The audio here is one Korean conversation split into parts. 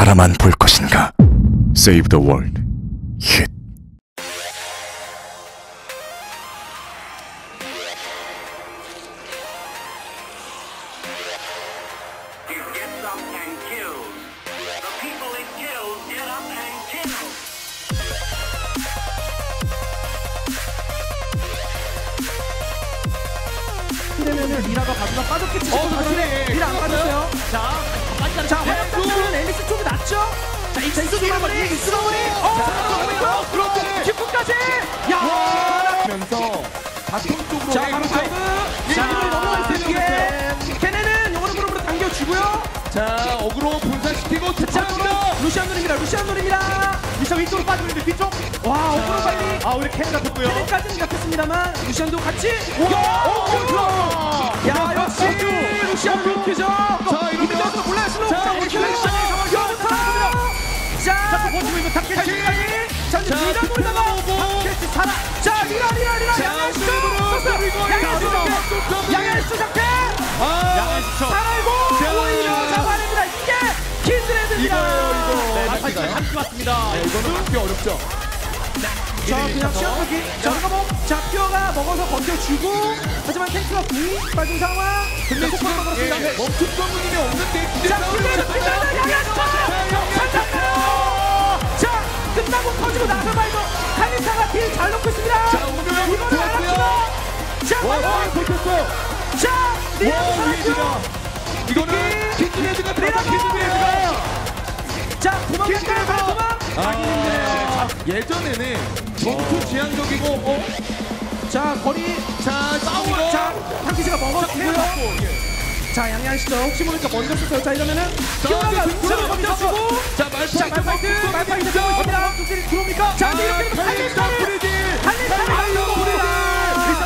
바라만 볼 것인가? Save the World. 힛. 쪽으로 자, 네, 바로. 파이브. 예, 자, 넘어갈 수 있는 게 걔네는 영어로 그룹으로 당겨주고요. 자, 어그로 분산시키고 자, 대차입니다. 루시안 노립니다. 루시안 노립니다. 미션 위쪽으로 빠지는데 뒤쪽. 와, 어그로 빨리. 아, 우리 캔 잡혔고요. 걔네까지는 잡혔습니다만 루시안도 같이. 어, 야, 역시 루시안 루키죠. 자, 이러면- 이거 몰라요, 슬로우. 자, 자, 우리 상황이 여부터. 자, 버티고 있는 탑캐치. 자, 이제 놀다가 오고. 캐치 살아. 자, 리라, 리라, 리라. 자, 양현수. 그리고 양현수. 아, 자. 오히려 잡아냅니다. 이게 킨드레드입니다. 이거예요, 이거. 네, 맞을까요? 한것 같습니다. 네, 이거는 막기 어렵죠. 자, 그냥 시합하기. 자, 이거 뭐, 자, 퓨어가 먹어서 버텨주고, 하지만 탱크가 궁이 빠진 상황. 근데 지금 예, 멈춤 전문님이 없는데 기대 자, 싸움을 끝나는 양현수! 자, 끝나고 터지고 나서 말고, 칼리타가 딜잘 넣고 있습니다. 자, 오늘? 자, 와, 버텼어요. 자? 위에다가. 이거는 킹드레드가 들어가 킹드레드가. 자? 바로 도망! 가기 힘드네요. 예전에는 전투 지향적이고 어? 자, 거리. 자 싸우고 자, 탕키즈가 먹었고요. 자, 양양시죠. 혹시 모르니까 먼저 썼어요. 자, 이러면은 피오라가 우승을 먼저 주고 자 자, 말파이트 말파이트, 말파이트. 독들이 들어옵니까? 자, 이렇게 되면 할리스타를 할리스타를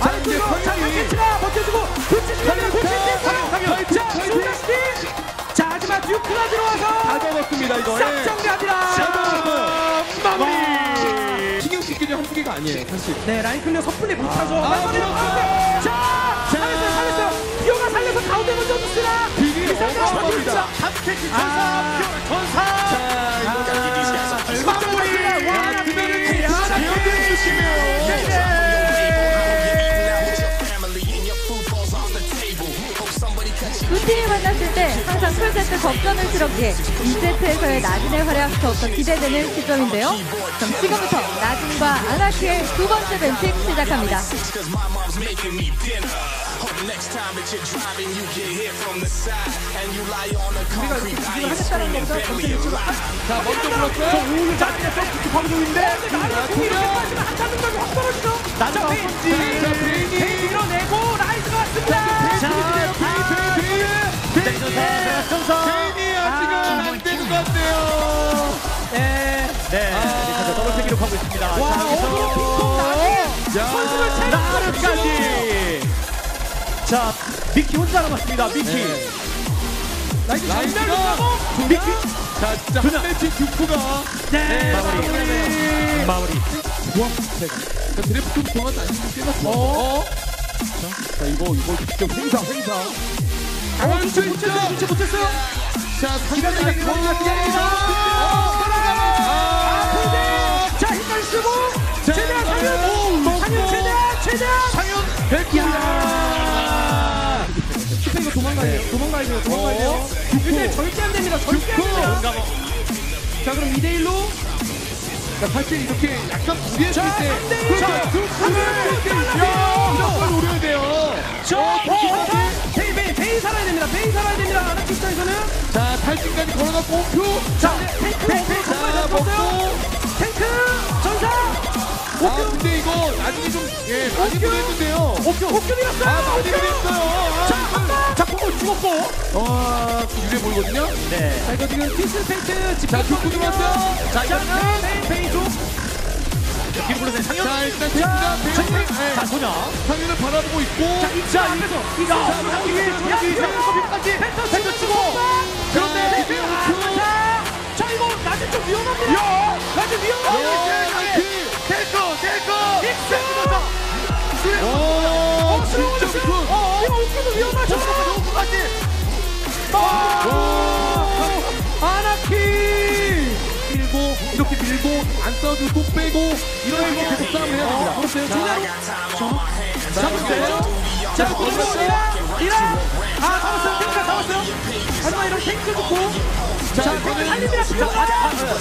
자, 아래 이제. 자, 상윤이. 캔치가 버텨주고. 상윤, 상윤. 자. 수다시티. 자, 하지만 듀크가 다 들어와서. 잡았습니다 이거 싹 정리합니다. 자, 마무리. 신경 쓰기 전 한두 개가 아니에요 사실 네, 라인 클리어 섣불리 못하죠. 아, 마무리. 가운데. 자, 자. 살렸어요, 살렸어요. 비오가 살려서 가운데 먼저 줬으나. 비비 어마어마합니다 탑캐치 아. 전사. 팀이 만났을 때 항상 풀세트 접전을스럽게 2세트에서의 나진의 활약 더욱더 기대되는 시점인데요. 그럼 지금부터 나진과 아나키의 두 번째 벤칭 시작합니다. 우리가 지지를 하겠다는 유튜브 자 먼저 불었어요 오늘 나진의 서포트 방송인데 나는 공이 이렇게까지는 안 타는 적이 확 떨어지죠. 나진 선지. 자, 브레인이. 밀어내고 라이즈가 왔습니다. 자, 전사. 괜히 아직은 안 되는 것 같네요. 네. 네. 아, 더블 기록하고 있습니다. 와, 자, 여기서 어그로 핑퐁 나지. 야. 선수를 나르까지. 자, 미키 혼자 남았습니다. 미키. 네. 라이즈 라이즈가 정면을 가고 미키. 자, 진짜 한 매치 듀프가 네. 마무리. 마무리. 와, 자, 드래프트 동안 안 끝났어. 어? 자, 자, 이거 이거 직접 행사 행사. 어, 못했어요. 눈치 못했어요. 자, 기가 막히게 상대가 걸어갔습니다. 아, 근데 자, 힘을 쓰고 자, 최대한 오, 상윤. 상윤 최대한 최대한. 상현 백이야. 키페 이거 도망가야 돼요. 도망가야 돼요. 도망가야 돼요. 어? 근데 절대 안 됩니다. 절대 안 됩니다. 자, 그럼 2대 1로 자, 사실 이렇게 약간 무리했을 자, 때, 안 돼요. 그렇죠. 자, 듀프를 두 야, 번. 이런 걸 노려야 돼요. 저 어, 베이 베이 베이 살아야 됩니다. 베이 살아야 됩니다. 아나키스타에서는 자, 탈진까지 걸어놨고 표. 자 탱크 탱크 정말 잘 뽑았어요. 탱크 전사. 아, 근데 이거 나중에 좀, 예, 많이 보냈는데요. 옥규 옥규이었어요. 아, 많이 보냈어요. 자, 아, 한번 자 공을 죽었고. 와, 좀 유리해 보이거든요. 네. 자 이거 지금 피스 페이트 집. 자, 듀프 들어왔어요. 자 이거 베이 베이 쪽. 뒤로 불러서 상현. 자, 자, 일단 정리. 네. 자, 소녀. 상윤을 바라보고 있고. 자, 이자 앞에서. 이자. 저기, 저기, 저기까지. 펜터 펜터 치고. 그런데 자, 자, 자, 이거 낮은 좀 위험합니다. 야, 낮은 위험합니다. 어. 어, 어, 이거 웃기도 위험하죠. 너무까지. 어, 아나키. 밀고 이렇게 밀고 안또 빼고 이런 거 계속 싸움을 해야 됩니다. 그렇어요. 제대로. 잡으세요. 자, 그리고 이라, 이라. 아, 잡았어요. 탱크가 잡았어요. 하지만 이런 탱크 좋고. 자, 탱크 살립니다. 자, 필요가.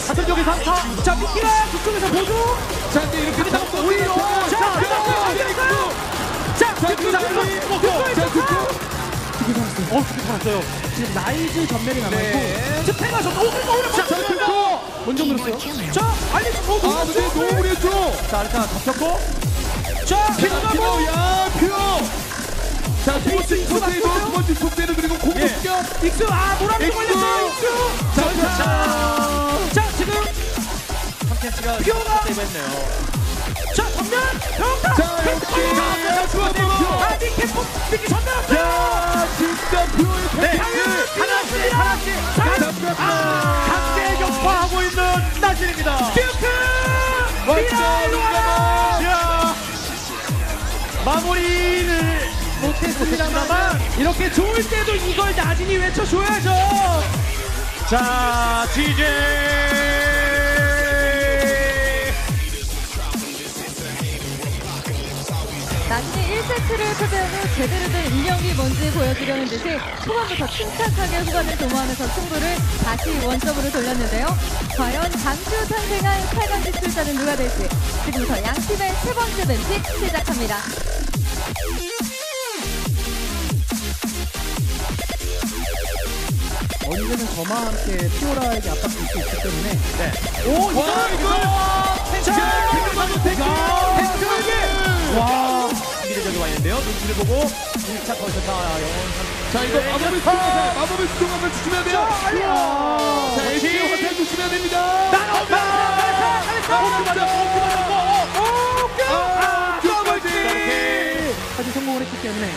같은 여기 상타. 자, 미끼가 그쪽에서 보조. 자, 이제 이렇게 잡고 오히려. 자, 자, 잡았어요. 자, 잡았어. 득구에 자, 득구. 득구. 어, 득구 살았어요. 지금 라이즈 전멸이 남아있고. 네. 스페가 저, 오, 그러니까 오히려 자, 자. 먼저 물었어요. 자, 알리, 오, 아, 근데 너무 무리했죠. 자, 일단 잡혔고. 자, 피노, 야, 피노. 자, 두 번째 맞고요. 두 번째 속대를 그리고 공격 예. 시켜. 익스, 아, 익스. 걸렸어요, 익스. 자, 자. 자, 지금. 캔치가 피오가. 세이브했네요. 자, 전면. 병타. 자, 역시. 아, 니케 포, 니케 전면. 야, 진짜 피노의 네. 하나씩, 하나씩. 자, 아, 각계 격파하고 있는 나진입니다. 듀크! 와라! 야 마무리를 못했습니다만 이렇게 좋을 때도 이걸 나진이 외쳐줘야죠. 자 GJ 나진이 1세트를 패배한 후 제대로 된 인형이 뭔지 보여주려는 듯이 초반부터 침착하게 후반을 도모하면서 승부를 다시 원점으로 돌렸는데요. 과연 잠시 후 탄생할 8강 진출자는 누가 될지 지금부터 양 팀의 세 번째 뱀픽 시작합니다. 언제는 저와 함께 피오라에게 압박될 수 있기 때문에 오, 와, 이거. 자, 탱크, 탱크. 탱크. 와 있는데요. 눈치를 보고 1차 컷샷 영원 자, 이거 마법의 수동화살, 마법의 수동화살 조심해야 돼요. 자, 에이티오 화살 조심해야 됩니다. 아, 끝까지. 아주 성공을 했기 때문에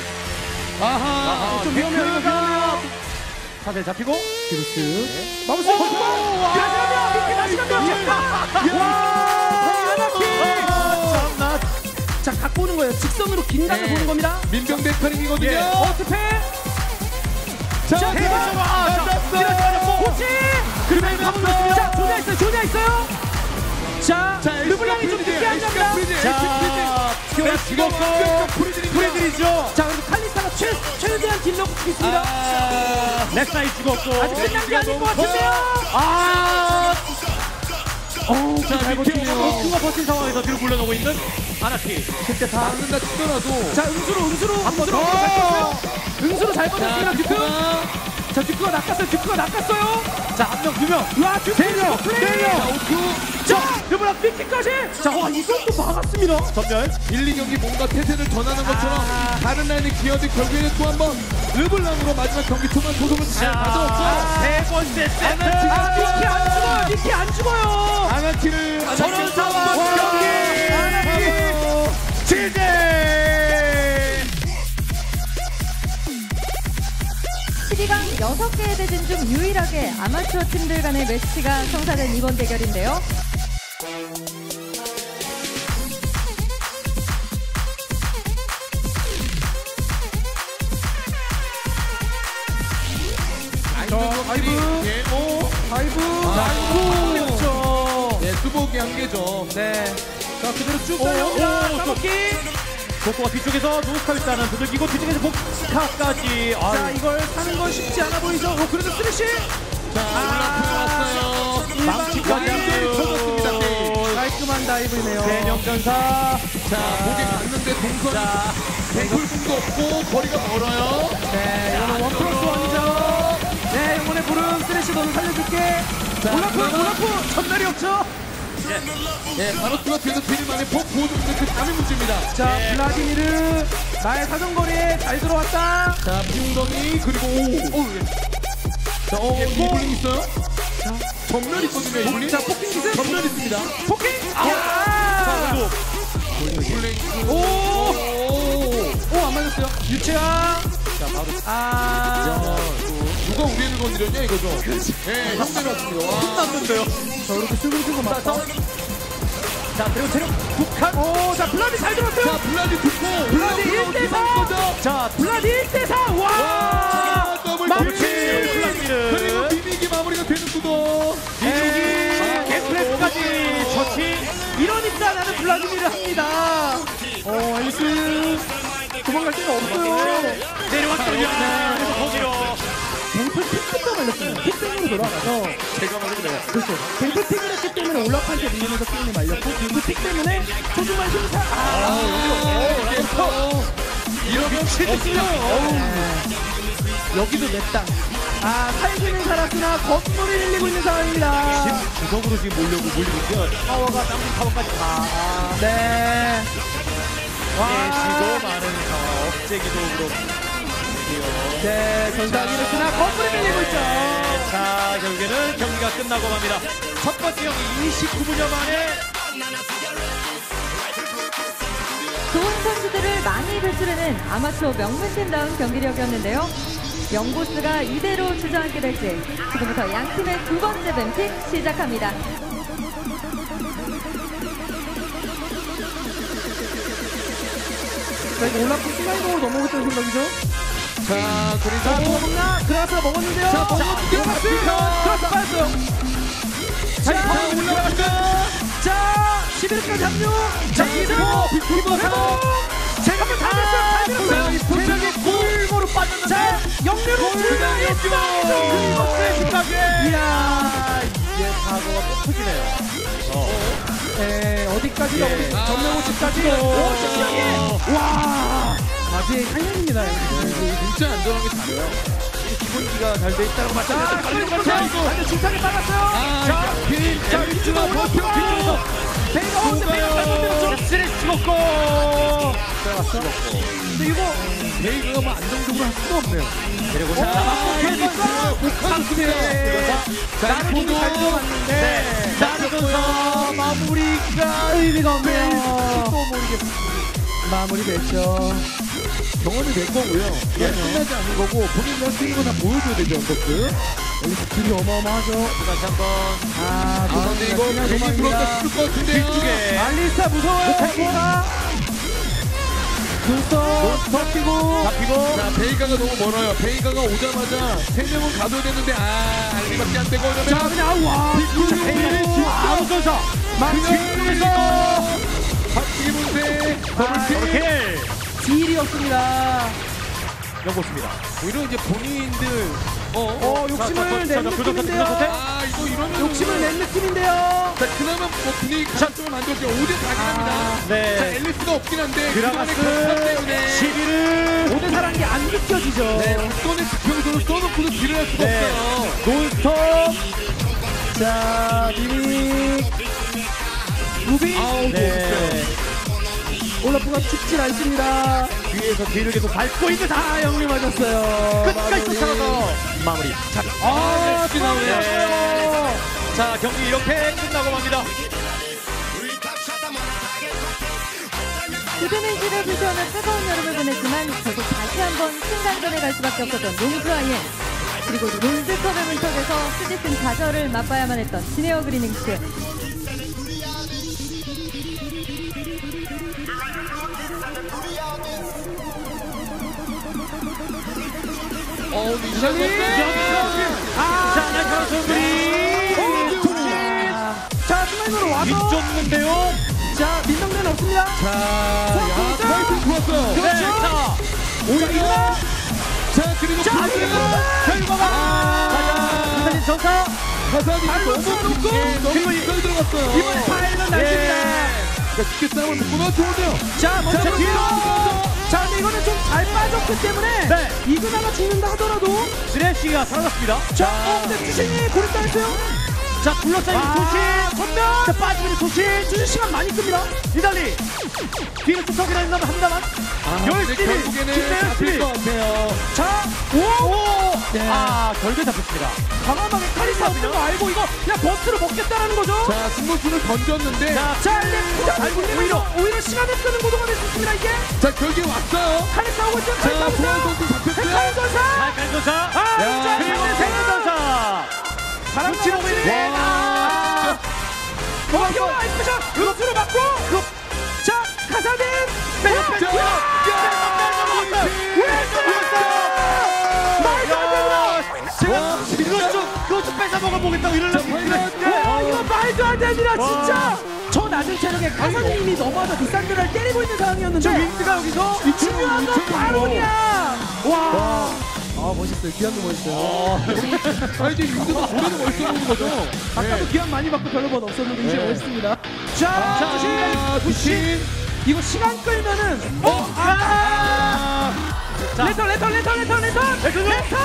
아하, 좀 위험해요 이거 위험해요 사슬 잡히고 마우스 거치고 다시 가면 다시 가면 와 아나키 참나 자 갖고 오는 거예요. 직선으로 긴장을 네. 보는 겁니다. 민병 대파링이거든요. 예. 어트페 자, 자, 대박. 아, 맞았어. 코치 그러면 맞았어요. 자 조냐 있어요 조냐 있어요? 자 자, 르블랑이 좀 늦게 한답니다. 자 죽었고 프리들이죠. 자 그리고 칼리스타가 최, 최대한 딜 넣고 있습니다. 아 렉사이 죽었고 아직 끝난 게 아닌 것 같은데요? 아 어우 자, 잘 밑에 버티네요 오가 버틴 상황에서 뒤로 물러나고 있는 아나키. 그때 다 맞는다 치더라도. 자 응수로 응수로 더. 잘 버텼어요 응수로 잘 버텼습니다 듀크 듀크가. 자 듀크가 낚았어요. 듀크가 낚았어요. 자, 한 명, 두 명. 와 듀크 세명 플레이 자, 오투. 자. 르블랑 삐끼까지. 자 와 이것도 막았습니다. 전멸. 1, 2경기 뭔가 태세를 전하는 것처럼 다른 라인의 기어들 결국에는 또 한번 르블랑으로 마지막 경기 초반 도움을 잘 가져왔고 세 번째 세트. 아 니키 안 죽어요. 니키 안 죽어요. 아나키를 저런 상황. 경기. 지제. 12강 6개의 대진 중 유일하게 아마추어 팀들 간의 매치가 성사된 이번 대결인데요. 아이브 예, 오 아이브 아이고. 그렇죠 네, 수복이 한 개죠. 네 자 그대로 쭉 오, 달려 오, 자 또. 따먹기 복고가 뒤쪽에서 노스카비스타는 두들기고 뒤쪽에서 복스카까지. 자 아, 이걸 사는 건 쉽지 않아 보이죠 어 그래도 쓰리시 자, 올라프 들어왔어요. 망치까지 완전히 터졌습니다. 네. 깔끔한 다이브네요 대명전사. 자, 목에 갔는데 동선 자, 대굴분도 없고 거리가 멀어요. 네 이거는 원 플러스 원이죠 네 이번에 부른 쓰레쉬 너를 살려줄게 자, 올라프 올라프 전멸이 없죠 네, 바로스가 뒤에서 뒤를 많이 폭 보여주는데 그 다음이 문제입니다. 자 블라디미르 나의 사정거리에 잘 들어왔다 자, 비웅덩이 그리고 오, 오, 예. 자, 어, 이블링 있어요? 전멸 있거든요, 이블링. 자 포킹 기습 전멸 있습니다. 포킹 자, 아 그리고 블랙. 오! 오! 오, 안 맞았어요. 유채야. 자, 바로. 아. 누가 우리를 건드렸냐 이거죠? 네, 형 때렸습니다. 와. 났는데요. 자, 이렇게 슬금슬금 자, 맞다. 자, 자, 그리고 체력 북한. 오, 자, 블라디 잘 들었어요. 자, 블라디 듣고 블라디 블라디로 1대 4. 어떻게 거죠? 자, 블라디 1대4. 와! 와, 더블 마무리! 그리고 미믹이 마무리가 되는 구도. 미국이 엑스프레스까지 처치. 이러니까 나는 블라디미를 합니다. 어, 앨리스 도망갈 데가 없어요. 내려왔거든요. 그래서 거기로. 돌아가서 제가 말이 그래요. 그렇죠. 픽을 했기 때문에 올라프한테 밀리면서 게임이 말렸고 픽 때문에 소중한 힘사 아, 아, 여기서 이러면 없어요. 여기도 냈다. 아, 살기는 살았으나 겉물이 흘리고 있는 상황입니다. 구석으로 지금 몰려고 몰리고 있고요. 타워가 쌍둥이 타워까지 다. 네. 깨지고 많은 상황. 억제기도 그렇고. 네, 전사기를 쓰나 겉물이 밀리고 있죠. 자, 결국에는 경기가 끝나고 맙니다. 첫 번째 경기 29분여 만에 좋은 선수들을 많이 배출해낸 아마추어 명문팀다운 경기력이었는데요. 영보스가 이대로 주저앉게 될지 지금부터 양 팀의 두 번째 뱀픽 시작합니다. 자, 이거 올라프 슬라이더로 넘어갔다는 생각이죠? 자, 자, 그리고 먹었나? 그라스가 먹었는데요. 자, 먹었는데요. 그라스 빠졌어요. 자, 자, 자, 올라갑니다. 자, 11위까지 합류. 자, 빅토리버 회복. 제가 다 됐어요. 자. 포장이 골고루 빠졌는데. 자, 역전! 그리고스의 뒷가게. 이야, 이제 사고가 또 터지네요. 에, 어디까지 예. 넘기? 전명호 씨까지. 아, 오, 시시하게. 와, 아직 한년입니다. 진짜 안전하게 잘해요. 기본기가 잘 돼 있다고 자, 말씀드렸죠. 자, 자, 이거. 완전 진상에 빨랐어요. 아, 자, 빈, 자, 엘리스가 위쪽으로 버텨. 뒤쪽에서. 베이가 오는데 베이가 잘못 때렸죠. 스트레스 찍었고. 근데 이거 베이그가 뭐 안정적으로 할 수가 없네요. 그리고 자, 자. 자, 나는 보도. 잘 들어갔는데 나르면서 마무리가 의미가 없네요. 또 모르겠습니다. 마무리 됐죠. 경험이 될 거고요. 예, 끝나지 않는 거고 본인이 할 수 있는 거다 보여줘야 되죠, 언더스. 여기서 길이 어마어마하죠. 다시 한 번 아, 아, 근데 이거 그냥 괜히. 들어왔다 죽을 것 같은데요. 뒤쪽에 알리스타 무서워요. 베이가 눈썹 덮이고 잡히고 자, 베이가가 너무 멀어요. 베이가가 오자마자 세 명은 가둬야 되는데 아, 알리밖에 안 되고 자 그냥 와 빅토리오 베이가 아무 선수 그냥 박치기 문제 아, 더블킬. 이렇게 딜이었습니다. 연보습니다. 오히려 이제 본인들 어, 어 욕심을 낸 느낌인데요. 아 이거 이러면 욕심을 낸 느낌인데요. 자 그나마 뭐 분위기 가능성을 만들었죠 5대 4긴 합니다 자 네. 앨리스가 없긴 한데 그동안의 경험 때문에 11을 5대 4라는 게 안 느껴지죠. 네 국돈의 지평선을 써놓고도 딜을 할 수가 네. 없어요 논스톱 자, 미믹. 무빙. 아우 네. 올라프가 죽질 않습니다. 뒤에서 뒤를 계속 밟고 있는 다 아, 영리 맞았어요. 끝까지 쫓아가서 마무리. 자, 아, 네. 나오네요. 자 경기 이렇게 끝나고 맙니다. 드드맨지를 불태우며 뜨거운 여름을 보냈지만 결국 다시 한번 승강전에 갈 수밖에 없었던 아이엔 그리고 론스컵의 문턱에서 수지승 좌절을 맛봐야만 했던 진에어 그리닝스 어 미션이 아, 자, 날카로운 손들이 자, 스마이너로 와서. 뒤쫓는데요. 자, 민정대는 없습니다. 자야 타이틀 좋았어요 네, 그렇죠. 자, 오히려. 자 그리고 자, 불리가 결과가. 가자. 이사진 전사. 가사디 발로 쏘놓고 그리고 깊게 들어갔어요 이번에 파일은 날립니다. 자 깊게 싸움을 묶으면 좋은데요 자, 먼저 자, 뒤로. 자, 근데 이거는 좀 잘 빠졌기 때문에 네. 이그나가 죽는다 하더라도 드레시가 사라졌습니다. 자, 어, 근데 주신이 고립당했어요. 자, 둘러싸인 아, 도시. 전면. 자, 빠지는 도시. 주신 시간 많이 끕니다. 이달리. 뒤를 쫓아오긴 한다면 합니다만. 아 근데 열심히 결국에는 김대현 잡힐 씨. 것 같아요 자, 오! 오! 네. 아, 결국에 잡혔습니다. 과감하게 카리스마 없는 거 알고 이거 그냥 버스로 먹겠다라는 거죠. 자, 승부수를 던졌는데 자, 자, 이제 부자 오히려 오히려 시간을 끄는 구도가 될 수 있습니다. 이게 결국에 왔어요. 칼에 싸우고 있죠. 칼에 자, 싸우고 보안. 선수 잡혔어요. 칼 전사. 갈간도사. 아, 야. 자, 그리고 그리고 생간도사. 바람 눈치 보고 있는데. 와. 아, 도망겨 아이스샷 음수로 맞고. 자, 가사딘. 자, 야, 좀, 좀 뺏어 먹어보겠다고 이러려 체력에 가사딘이 넘어와서 뒷산들을 때리고 있는 상황이었는데. 저 윈드가 여기서 중요한 건 바로냐. 와. 아, 멋있어요. 기한도 멋있어요. 아, 이제 윤두가 노래도 멋있어 보이는 거죠? 아까도 기한 많이 받고 별로 번 없었는데 이제 네. 멋있습니다. 자, 자, 자, 부신. 이거 시간 끌면은 어, 아! 레턴, 레턴, 레턴, 레턴, 레턴, 레턴.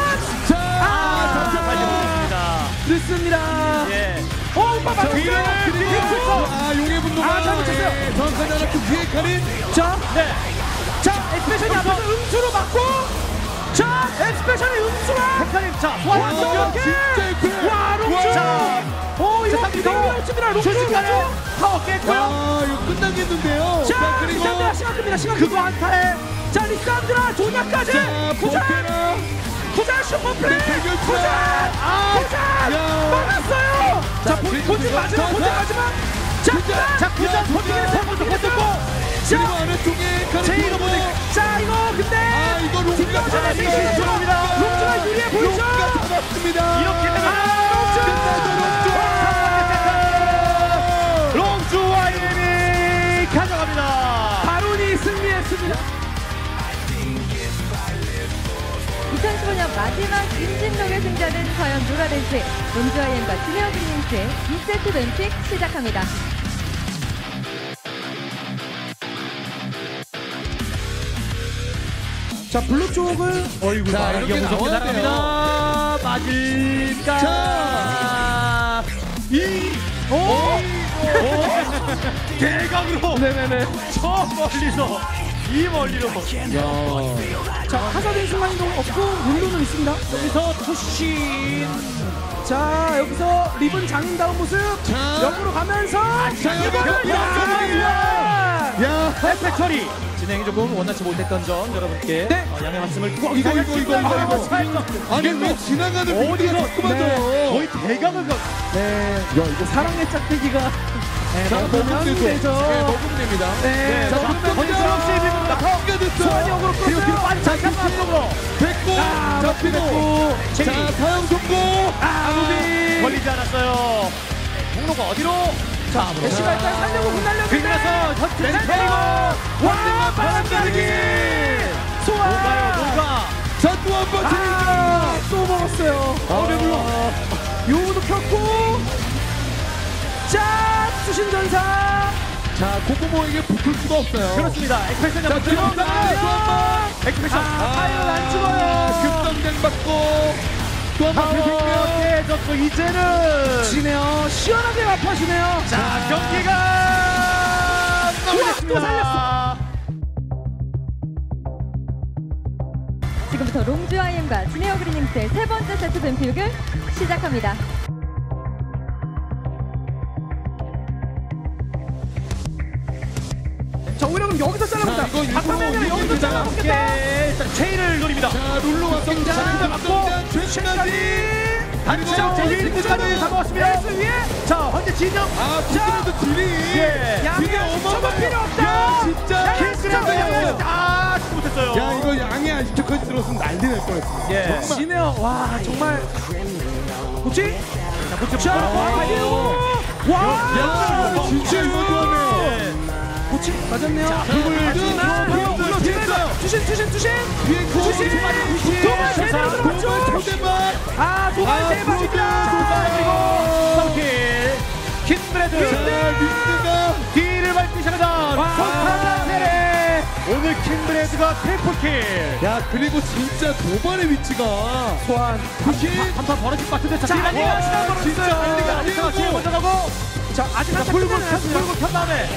자, 아, 달려보겠습니다. 늦습니다. 예. 어, 오빠 맞았어요. 않았고 뒤에 카린. 자, 네. 자, 엑스페션이 앞에서 음수로 맞고, 자, 엑스페션이 음수와 헷갈림. 자, 와, 와, 이렇게. 와, 롱주. 자, 오, 굉장히 좋습니다. 롱주 가죠. 파워 깼고요. 아, 이거 끝나겠는데요. 자, 그리고 리산드라 시간 끕니다. 시간 그거 한타에. 자, 리산드라 조냐까지. 자, 부자, 보테라. 부자 슈퍼플레이. 네, 부자, 아. 야. 막았어요. 자, 본- 본진 마지막, 본진. 마지막. 자. 자, 본진에 부자. 세번도 버텼고. 그리고 자, 아래쪽에. 제이로 보내. 자, 이거 근데. 아, 이거 롱가 잡았습니다. 롱주가 유리해 보이죠? 롱가 잡았습니다. 이렇게 되면 아, 롱주. 롱주 와 이름이 가져갑니다. 바론이 승리했습니다. 2015년 마지막 임진록의 승자는 과연 누가 될지 진에어 그리닝스의 2세트 뱀픽 시작합니다. 자, 블루 쪽을 어이구. 자, 이렇게 무섭게 나와야 돼요. 나갑니다. 맞을까? 자. 이, 오! 대각으로 네네네. 저 멀리서 이 멀리로 자, 하사된 순간 이동 없고 룰루는 있습니다. 여기서 투신 자, 여기서 리븐 장인 다운 모습. 자. 역으로 가면서. 자, 여기 이거를 몇 야! 야, 혜택 처리 진행이 조금 원하지 못했던 점 여러분께 네. 어, 양해 말씀을 이거, 이거, 이거, 이거, 이거. 아니 왜 지나가는 어디서 빈티가 자꾸 맞아요? 거의 대각을 가 네. 야, 이거 사랑의 짝대기가. 네, 자, 먹으면 되죠. 네, 먹으면 됩니다. 네. 자, 자, 그러면 건드려 없이 밀립니다. 파워가 됐어요. 소환이 역으로 그리고 뒤로. 빠지 자 잠깐만으로 됐고, 아, 잡히고. 자, 사형 성공. 아, 무비. 걸리지 않았어요 통로가 어디로 자 대시가 일단 살려고 흩날렸는데. 그러면서 현재 멘테리고. 와, 바람가르기. 소환. 녹아요 녹아 자, 또 한 번. 아, 또 먹었어요. 아, 배불러. 요우도 켰고. 자, 수신전사. 자, 코코모에게 붙을 수가 없어요. 그렇습니다 엑스펜션 자, 잡고 들어온다. 또한 번. 엑스펜션 아, 파이어는 안 죽어요. 급당장 받고. 또한 번. 파워 깨졌고 이제는 지네요. 시원하게 막혀지네요. 자 경기가 또 마무리됐습니다 지금부터 롱주아이엠과 진에어 그리닝스의 세 번째 세트 뱀픽을 시작합니다. 그럼 여기서 잘라본다. 자, 이거 바텀에는 여기서. 예, 일단 체이를 노립니다 자, 룰로 왔어. 자, 급당장 최신까지. 단장 제이까지 잡아왔습니다 베이스 위에. 자 현재 진영 아, 부스레드 딜이. 예. 어마어마해요. 저거 필요 없다. 야, 진짜. 양해 아 죽지 못했어요 야, 이거 양이 아직까지 들었으면 난리 날 뻔했어. 예. 지네요. 와, 정말. 뭐지? 자 고치 자, 와. 와, 야, 진짜 이거 좋아하네요. 고치 맞았네요. 불을 하지만 들어, 물론 들어, 뒤에서. 투신 투신 투신 뒤에 코, 투신 도발 제대로 들어갔죠. 아 도발 아, 대박입니다. 그리고 킨브레드 자, 윈드가 뒤를 밟기 와. 손타자네레 오늘 킨브레드가 트리플킬 야, 그리고 진짜 도발의 위치가 소환. 한판 벌어질 것 같은데 자 아니가 시간 벌어졌어요. 난리가 아니가 뒤에 먼저 가고 자 아직 자 한참 않았습니다. 불고 편 다음에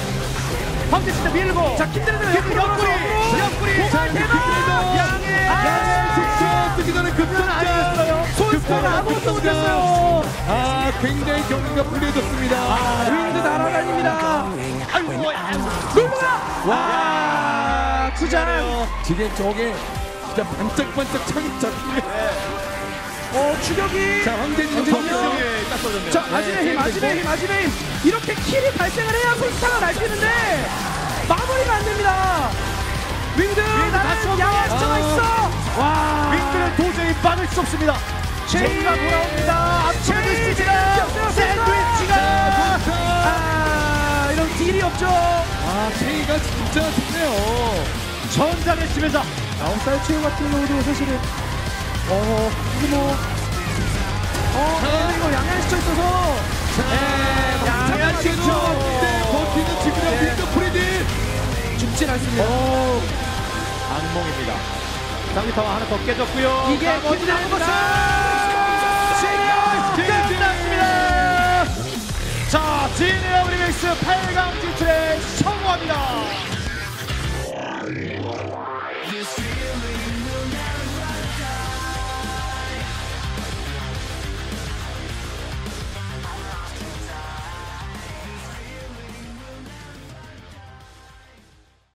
황제 진짜 밀고 자 킨드 옆구리 옆구리 대박. 양해 아, 야, 진짜 뜨기 전에 급전자. 손 윈스턴 아무것도 못했어요. 아, 굉장히 경기가 불리해졌습니다. 윈드 날아다닙니다. 룰루가 와 투장. 지금 저게 진짜 반짝반짝 창이 잡히네. 어 추격이. 자, 황제님 잠깐만요. 정리요. 딱 써졌네요. 자 아지의 힘 아지의 힘 아지의 힘 이렇게 킬이 발생을 해야 콜스타가 날뛰는데 마무리가 안 됩니다. 윈드 나는 야외 시청가 있어. 와 윙크는 도저히 빠질 수 없습니다. 제이가 돌아옵니다. 앞쪽에도 있습니다. 샌드위치가 아 이런 딜이 없죠. 아, 체이가 진짜 좋네요. 전장의 심해자. 아웃사이드 체육 같은 경우도 사실은 어 이거 뭐 어, 근데 이거 양양 시청 있어서 네, 양양 양양 시청 시청 네, 버티는 지금의 네. 윈드 프리딜. 죽진 않습니다. 악몽입니다. 상기타워 하나 더 깨졌고요. 이게 끝나는 것은. 끝났습니다. 자, 진에어 브리믹스 8강 진출에 성공합니다.